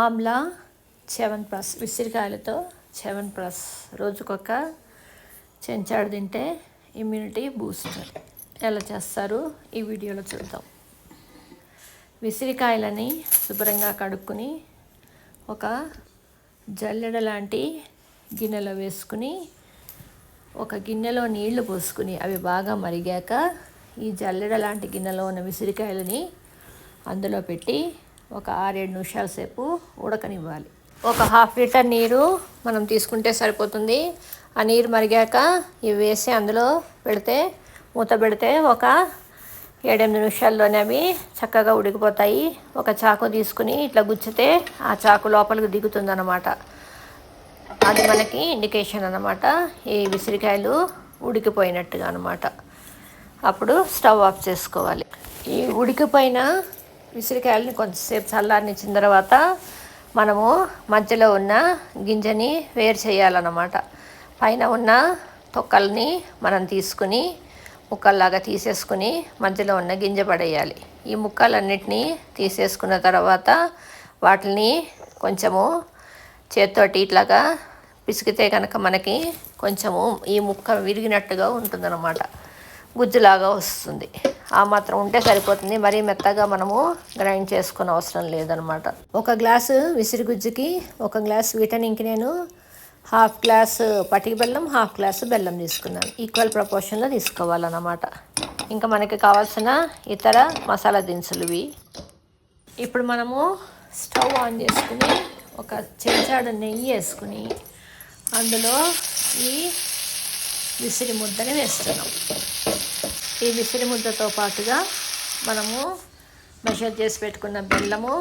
ఆమ్లా చెవెన్ ప్లస్ విసిరికాయలతో చెవెన్ ప్లస్ రోజుకొక చెంచాడు తింటే ఇమ్యూనిటీ బూస్టర్ ఎలా చేస్తారు? ఈ వీడియోలో చూద్దాం. విసిరికాయలని శుభ్రంగా కడుక్కొని ఒక జల్లెడ లాంటి గిన్నెలో వేసుకుని ఒక గిన్నెలో నీళ్ళు పోసుకుని అవి బాగా మరిగాక ఈ జల్లెడ లాంటి గిన్నెలో ఉన్న విసిరికాయలని అందులో పెట్టి ఒక ఆరేడు నిమిషాల సేపు ఉడకనివ్వాలి. ఒక హాఫ్ లీటర్ నీరు మనం తీసుకుంటే సరిపోతుంది. ఆ నీరు మరిగాక ఇవి వేసి అందులో పెడితే మూత పెడితే ఒక ఏడెనిమిది నిమిషాల్లోనే అవి చక్కగా ఉడికిపోతాయి. ఒక చాకు తీసుకుని ఇట్లా గుచ్చితే ఆ చాకు లోపలికి దిగుతుందన్నమాట. అది మనకి ఇండికేషన్ అనమాట ఈ విసిరికాయలు ఉడికిపోయినట్టుగా అనమాట అప్పుడు స్టవ్ ఆఫ్ చేసుకోవాలి. ఈ ఉడికిపోయిన విసిరికాయలని కొంచెంసేపు చల్లారనిచ్చిన తర్వాత మనము మధ్యలో ఉన్న గింజని వేరు చేయాలన్నమాట. పైన ఉన్న తొక్కల్ని మనం తీసుకుని ముక్కల్లాగా తీసేసుకుని మధ్యలో ఉన్న గింజ పడేయాలి. ఈ ముక్కలన్నిటినీ తీసేసుకున్న తర్వాత వాటిని కొంచెము చేత్తోటి ఇట్లాగా పిసికితే కనుక మనకి కొంచెము ఈ ముక్క విరిగినట్టుగా ఉంటుందన్నమాట. గుజ్జులాగా వస్తుంది. ఆ మాత్రం ఉంటే సరిపోతుంది. మరీ మెత్తగా మనము గ్రైండ్ చేసుకునే అవసరం లేదనమాట ఒక గ్లాసు విసిరి గుజ్జుకి ఒక గ్లాస్ వీటనింకి నేను హాఫ్ గ్లాస్ పటికి బెల్లం హాఫ్ గ్లాసు బెల్లం తీసుకున్నాను. ఈక్వల్ ప్రపోర్షన్లో తీసుకోవాలన్నమాట. ఇంకా మనకి కావాల్సిన ఇతర మసాలా దినుసులు ఇవి. ఇప్పుడు మనము స్టవ్ ఆన్ చేసుకుని ఒక చెంచాడు నెయ్యి వేసుకుని అందులో ఈ విసిరి ముద్దని వేస్తున్నాం. ఈ విసిరి ముద్దతో పాటుగా మనము మెషర్ చేసి పెట్టుకున్న బెల్లము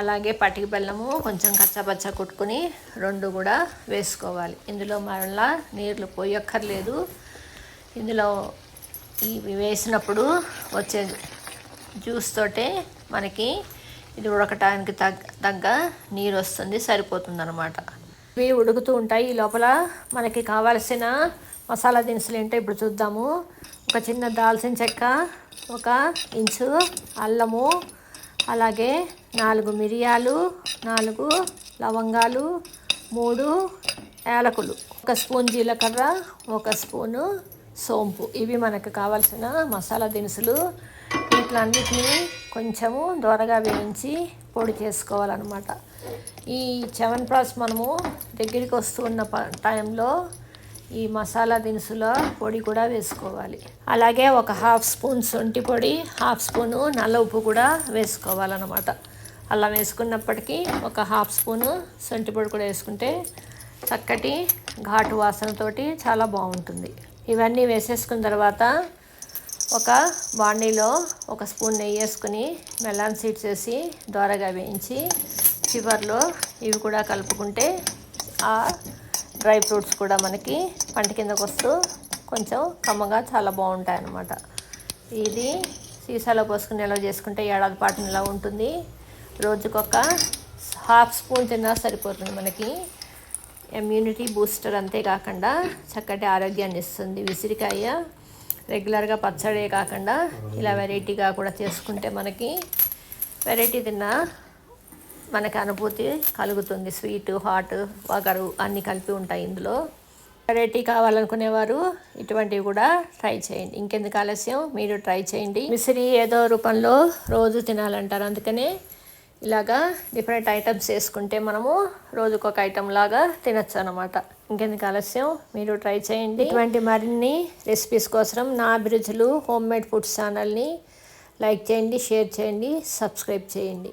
అలాగే పటికి బెల్లము కొంచెం కచ్చపచ్చ కుట్టుకుని రెండు కూడా వేసుకోవాలి. ఇందులో మరలా నీళ్ళు పోయక్కర్లేదు. ఇందులో ఇవి వేసినప్పుడు వచ్చే జ్యూస్ తోటే మనకి ఇది ఉడకటానికి తగ్గ తగ్గ నీరు వస్తుంది సరిపోతుంది అనమాట ఇవి ఉడుకుతూ ఉంటాయి. ఈ లోపల మనకి కావాల్సిన మసాలా దినుసులు ఏంటో ఇప్పుడు చూద్దాము. ఒక చిన్న దాల్చిన చెక్క ఒక ఇంచు అల్లము అలాగే నాలుగు మిరియాలు నాలుగు లవంగాలు మూడు యాలకులు ఒక స్పూన్ జీలకర్ర ఒక స్పూను సోంపు. ఇవి మనకు కావాల్సిన మసాలా దినుసులు. వీటిలన్నిటినీ కొంచెము దూరగా వేయించి పొడి చేసుకోవాలన్నమాట. ఈ చెవన్ ప్రాస్ మనము దగ్గరికి వస్తూ ఉన్న టైంలో ఈ మసాలా దినుసుల పొడి కూడా వేసుకోవాలి. అలాగే ఒక హాఫ్ స్పూన్ సొంటి పొడి హాఫ్ స్పూను నల్ల ఉప్పు కూడా వేసుకోవాలన్నమాట. అలా వేసుకున్నప్పటికీ ఒక హాఫ్ స్పూను సొంటి పొడి కూడా వేసుకుంటే చక్కటి ఘాటు వాసనతోటి చాలా బాగుంటుంది. ఇవన్నీ వేసేసుకున్న తర్వాత ఒక బాండీలో ఒక స్పూన్ నెయ్యి వేసుకుని మెలాన్ సీడ్స్ వేసి దోరగా వేయించి చివర్లో ఇవి కూడా కలుపుకుంటే ఆ డ్రై ఫ్రూట్స్ కూడా మనకి పంట కిందకు వస్తూ కొంచెం కమ్మగా చాలా బాగుంటాయి అన్నమాట ఇది సీసాలో పోసుకుని నిల్వ చేసుకుంటే ఏడాది పాటు నిల్వ ఉంటుంది. రోజుకొక హాఫ్ స్పూన్ తిన్నా సరిపోతుంది మనకి. ఇమ్యూనిటీ బూస్టర్ అంతేకాకుండా చక్కటి ఆరోగ్యాన్ని ఇస్తుంది. విసిరికాయ రెగ్యులర్గా పచ్చడే కాకుండా ఇలా వెరైటీగా కూడా చేసుకుంటే మనకి వెరైటీ తిన్నా మనకి అనుభూతి కలుగుతుంది. స్వీట్ హాట్ వగరు అన్నీ కలిపి ఉంటాయి ఇందులో. వెరైటీ కావాలనుకునేవారు ఇటువంటివి కూడా ట్రై చేయండి. ఇంకెందుకు ఆలస్యం? మీరు ట్రై చేయండి. మిసిరి ఏదో రూపంలో రోజు తినాలంటారు. అందుకనే ఇలాగా డిఫరెంట్ ఐటమ్స్ వేసుకుంటే మనము రోజుకొక ఒక ఐటమ్ లాగా తినచ్చు అనమాట ఇంకెందుకు ఆలస్యం? మీరు ట్రై చేయండి. ఇటువంటి మరిన్ని రెసిపీస్ కోసం నా అభిరుచులు హోమ్ మేడ్ ఫుడ్స్ ఛానల్ని లైక్ చేయండి షేర్ చేయండి సబ్స్క్రైబ్ చేయండి.